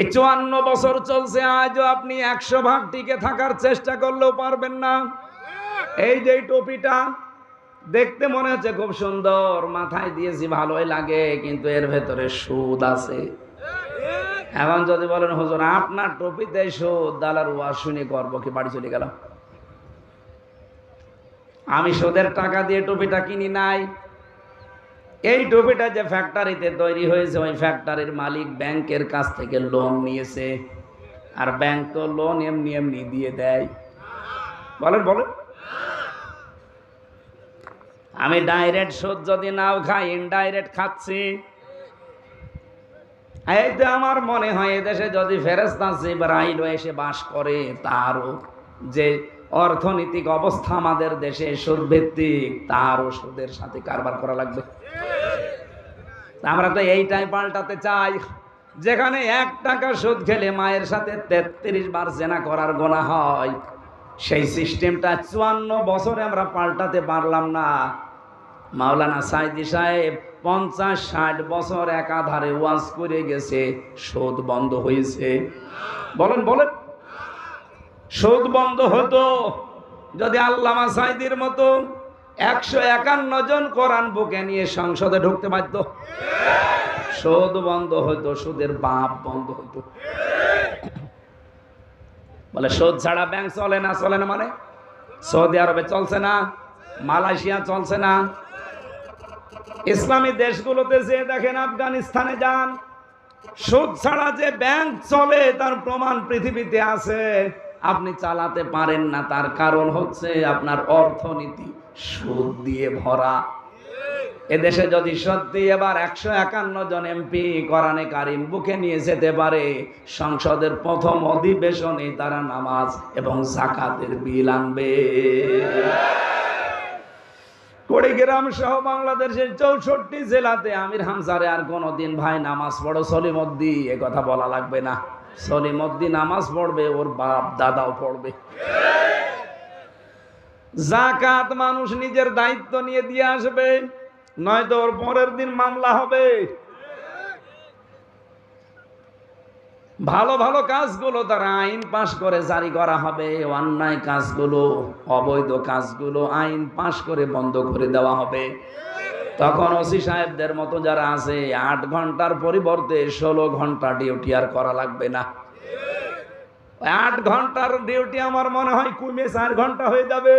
এই চুয়ান্ন বছর চলছে, আজও আপনি একশো ভাগ টিকে থাকার চেষ্টা করলেও পারবেন না। এই যে টুপিটা, দেখতে মনে হচ্ছে খুব সুন্দর, মাথায় দিয়েছি ভালোই লাগে, কিন্তু এর ভেতরে সুদ আছে। এখন যদি বলেন, হুজুর, আপনার টুপিতে সুদ দালার ওয়াজ শুনে করব, কি বাড়ি চলে গেলাম আমি সুদের টাকা দিয়ে টুপিটা কিনি নাই এই টুপিটা যে ফ্যাক্টরিতে তৈরি হয়েছে, ওই ফ্যাক্টরির মালিক ব্যাংকের কাছ থেকে লোন নিয়েছে। আর ব্যাংক তো লোন এমনি এমনি দিয়ে দেয়। বলেন বলেন। আমি ডাইরেক্ট সুদ যদি নাও খাই ইনডাইরেক্ট খাচ্ছি। এই তো আমার মনে হয় এদেশে যদি ফেরেস্তা জিব্রাইল এসে বাস করে, তারও যে অর্থনৈতিক অবস্থা আমাদের দেশে সুদ ভিত্তিক তারও সুদের সাথে কারবার করা লাগবে। আমরা তো এইটাই পাল্টাতে চাই। যেখানে এক টাকা সুদ খেলে মায়ের সাথে তেত্রিশ বার জেনা করার গোনা হয়। সেই সিস্টেমটা চুয়ান্ন বছরে আমরা পাল্টাতে পারলাম না। মাওলানা সাইদি সাহেব পঞ্চাশ ষাট বছর একাধারে ওয়াজ করে গেছে, সুদ বন্ধ হয়েছে। বলেন বলেন। সুদ বন্ধ হতো যদি আল্লামা সাইদির মতো একশো একান্ন জন কোরআন বুকে নিয়ে সংসদে ঢুকতে পারত সুদ বন্ধ হতো সুদের বাপ বন্ধ হতো বলে, সুদ ছাড়া ব্যাংক চলে না চলে না মানে? সৌদি আরবে চলছে না, মালয়েশিয়া চলছে না। ইসলামী দেশগুলোতে যে দেখেন আফগানিস্তানে যান, সুদ ছাড়া যে ব্যাংক চলে, তার প্রমাণ পৃথিবীতে আছে। আপনি চালাতে পারেন না, তার কারণ হচ্ছে আপনার অর্থনীতি সুদ দিয়ে ভরা। এদেশে যদি সত্যি এবার একশো একান্ন জন এমপি, কোরআনে কারিম বুকে নিয়ে যেতে পারে, সংসদের প্রথম অধিবেশনে তারা নামাজ এবং জাকাতের বিল আনবে। কুড়িগ্রাম সহ বাংলাদেশের চৌষট্টি জেলাতে আমির হামসারে আর কোনোদিন ভাই নামাজ পড়ো সলিমদ্দি এ কথা বলা লাগবে না। সলিমদ্দি নামাজ পড়বে, ওর বাপ, দাদাও পড়বে। জাকাত মানুষ নিজের দায়িত্ব নিয়ে দিয়ে আসবে, নয়তো ওর পরের দিন মামলা হবে। ভালো ভালো কাজগুলো তারা আইন পাশ করে জারি করা হবে, অন্যায় কাজগুলো, অবৈধ কাজগুলো আইন পাশ করে বন্ধ করে দেওয়া হবে। তখন ওসি সাহেবদের মতো যারা আছে, আট ঘণ্টার পরিবর্তে ষোলো ঘণ্টা ডিউটি আর করা লাগবে না। আট ঘণ্টার ডিউটি আমার মনে হয় কমে চার ঘণ্টা হয়ে যাবে।